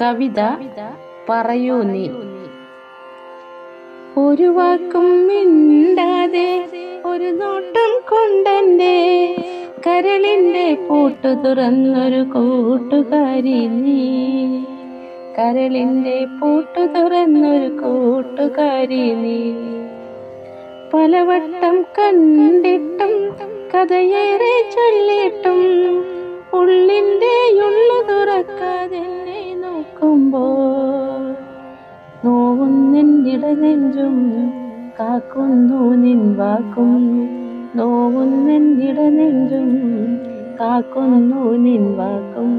കവിത പറയൂ നീ. ഒരു വാക്കും മിണ്ടാതെ ഒരു നോട്ടം കൊണ്ടെന്റെ കരളിന്റെ പൂട്ടു തുറന്നൊരു കൂട്ടുകാരി നീ. കരളിന്റെ പൂട്ടു തുറന്നൊരു കൂട്ടുകാരി നീ. പലവട്ടം കണ്ടിട്ടും കഥയേറെ ചൊല്ലിട്ടും ഉള്ളിന്റെ ഉള്ളു തുറക്കാതെ എന്നെ നോവും നിന്നിട നെഞ്ചും കാക്കുന്നു നിൻ വാക്കും. നോവും നിന്നിട നെഞ്ചും കാക്കുന്നു നിൻ വാക്കും.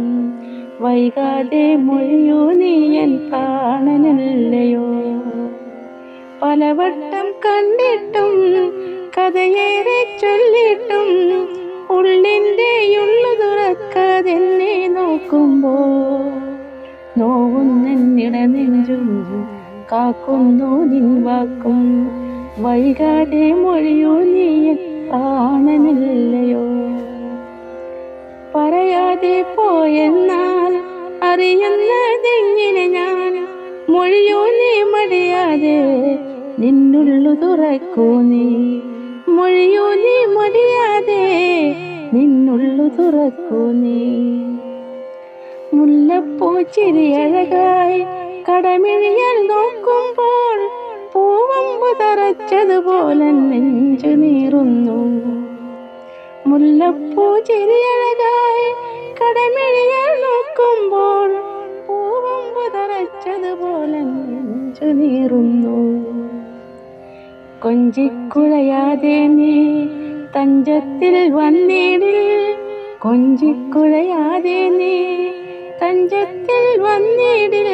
വൈകാതെ മൊഴിയൂ നീ എൻ പ്രാണനല്ലയോ? പലവട്ടം കണ്ടിട്ടും കഥയേറെ ചൊല്ലിട്ടും ഉള്ളിന്റെ ഉള്ളു നോക്കുമ്പോൾ നോവുന്നെന്നിട നെഞ്ചും കാക്കുന്നു നിൻ വാക്കും. വൈകാതെ മൊഴിയോ നീ കാണനില്ലയോ പറയാതെ പോയെന്നാൽ അറിയുന്നതെങ്ങനെ ഞാൻ മൊഴിയോ നീ മടിയാതെ നിന്നുള്ളു തുറക്കൂ നീ. മൊഴിയോ നീ മടിയാതെ നിന്നുള്ളു തുറക്കൂ നീ. മുല്ലപ്പൂ ചിരിയഴകായി കടമിഴിയാൽ നോക്കുമ്പോൾ പൂവമ്പു തറച്ചതുപോലെ നെഞ്ചു നീറുന്നു. മുല്ലപ്പൂ ചിരിയഴകായി കടമിഴിയാൽ നോക്കുമ്പോൾ പൂവമ്പു തറച്ചതുപോലെ നെഞ്ചു നീറുന്നു. കൊഞ്ചിക്കുഴയാതെ നീ തഞ്ചത്തിൽ വന്നിടിൽ കൊഞ്ചിക്കുഴയാതെ നീ തഞ്ചത്തിൽ വന്നിടിൽ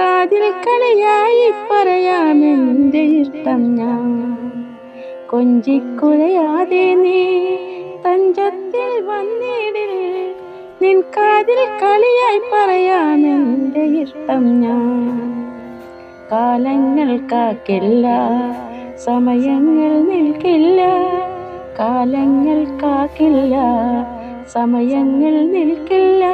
കാതിൽ കളിയായി പറയാമെന്റെ ഇഷ്ടം ഞാൻ. കൊഞ്ചിക്കുഴയാതെ നീ തഞ്ചത്തിൽ വന്നിടിൽ നിൻ കാതിൽ കളിയായി പറയാമെന്റെ ഇഷ്ടം ഞാൻ. കാലങ്ങൾ കാക്കില്ല സമയങ്ങൾ നിൽക്കില്ല. കാലങ്ങൾ കാക്കില്ല സമയങ്ങൾ നിൽക്കില്ല.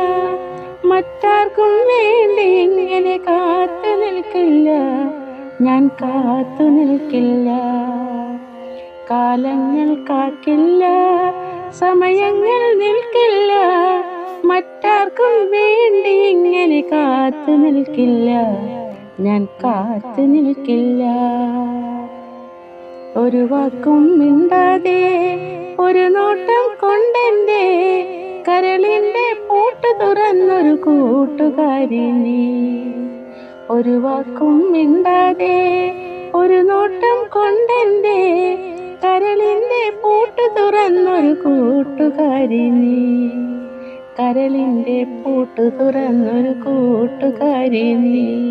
മറ്റാർക്കും വേണ്ടി ഇങ്ങനെ കാത്തു നിൽക്കില്ല. ഞാൻ കാത്തു നിൽക്കില്ല. കാലങ്ങൾ കാക്കില്ല സമയങ്ങൾ നിൽക്കില്ല. മറ്റാർക്കും വേണ്ടി ഇങ്ങനെ കാത്തു നിൽക്കില്ല. ഞാൻ കാത്തു നിൽക്കില്ല. ഒരു വാക്കും മിണ്ടാതെ ഒരു നോട്ടം കൊണ്ടെന്റെ കരളിന്റെ പൂട്ട് തുറന്നൊരു കൂട്ടുകാരി നീ. ഒരു വാക്കും മിണ്ടാതെ ഒരു നോട്ടം കൊണ്ടെന്റെ കരളിന്റെ പൂട്ട് തുറന്നൊരു കൂട്ടുകാരി നീ. കരളിന്റെ പൂട്ട് തുറന്നൊരു കൂട്ടുകാരി നീ.